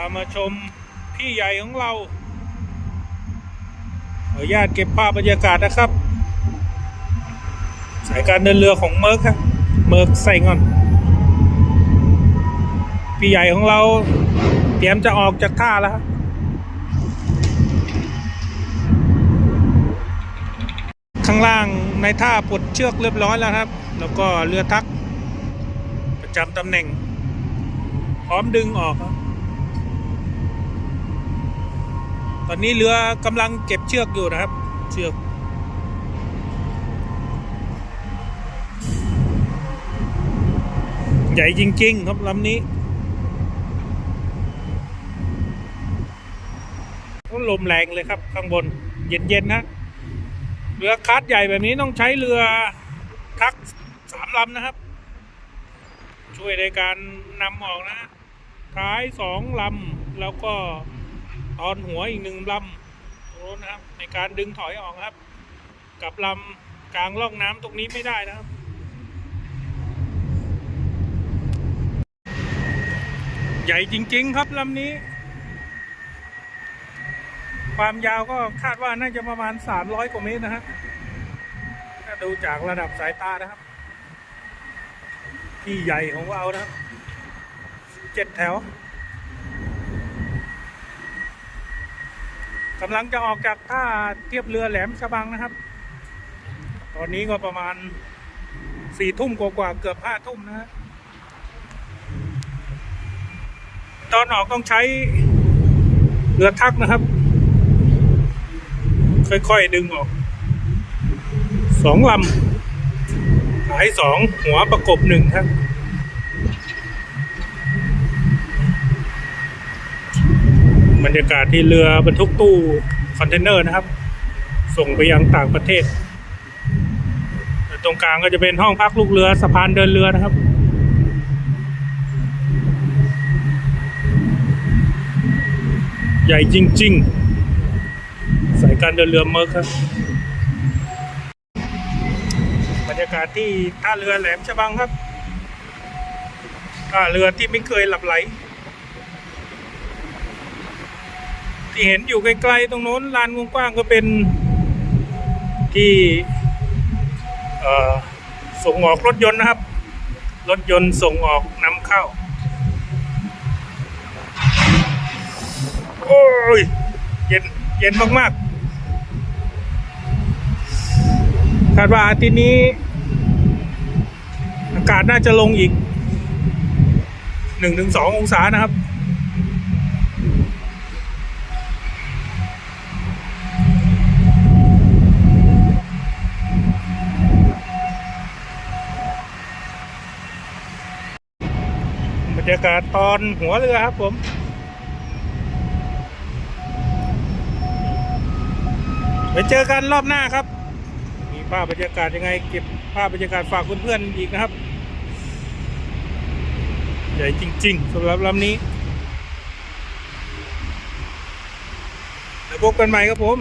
ามาชมพี่ใหญ่ของเราขออนุญาตเก็บภาพบรรยากาศนะครับ สายการเดินเรือของเมิร์กครับ เมิร์กไซงอน พี่ใหญ่ของเรา เตรียมจะออกจากท่าแล้วครับข้างล่างในท่าปลดเชือกเรียบร้อยแล้วครับ แล้วก็เรือทัก ประจำตำแหน่ง พร้อมดึงออกครับ ตอนนี้เรือกำลังเก็บเชือกอยู่นะครับ เชือกใหญ่จริง ๆ ครับลำนี้ลมแรงเลยครับข้างบน เย็น ๆ นะ เรือคัสใหญ่แบบนี้ต้องใช้เรือทักสามลำนะครับ ช่วยในการนำออกนะ ท้ายสองลำแล้วก็ ตอนหัวอีกหนึ่งลำตรงนู้นนะครับ ในการดึงถอยออกครับ กับลำกลางร่องน้ำตรงนี้ไม่ได้นะครับใหญ่จริง ๆ ครับลำนี้ ความยาวก็คาดว่าน่าจะประมาณ 300 กว่าเมตรนะฮะถ้าดูจากระดับสายตานะครับ ที่ใหญ่ของเรานะครับ เจ็ดแถว กำลังจะออกจากท่าเทียบเรือแหลมฉบังนะครับ ตอนนี้ก็ประมาณสี่ทุ่มกว่าเกือบห้าทุ่มนะตอนออกต้องใช้เรือทักนะครับ ค่อยๆดึงออกสองลำสายสองหัวประกบหนึ่งครับ บรรยากาศที่เรือบรรทุกตู้คอนเทนเนอร์นะครับ ส่งไปยังต่างประเทศแต่ตรงกลางก็จะเป็นห้องพักลูกเรือสะพานเดินเรือนะครับใหญ่จริง ๆ สายการเดินเรือเมิร์กครับ บรรยากาศที่ท่าเรือแหลมฉบังครับท่าเรือที่ไม่เคยหลับไหล ที่เห็นอยู่ไกลๆตรงโน้นลานกว้างๆก็เป็นที่ส่งออกรถยนต์นะครับ รถยนต์ส่งออกนำเข้า โอ้ย เย็นเย็นมากๆคาดว่าอาทิตย์นี้ อากาศน่าจะลงอีกหนึ่งถึงสององศานะครับ บรรยากาศตอนหัวเรือครับผมไปเจอกันรอบหน้าครับ มีภาพบรรยากาศยังไง เก็บภาพบรรยากาศฝากเพื่อนๆอีกนะครับ ใหญ่จริงๆสำหรับลำนี้แล้วพบกันใหม่ครับผม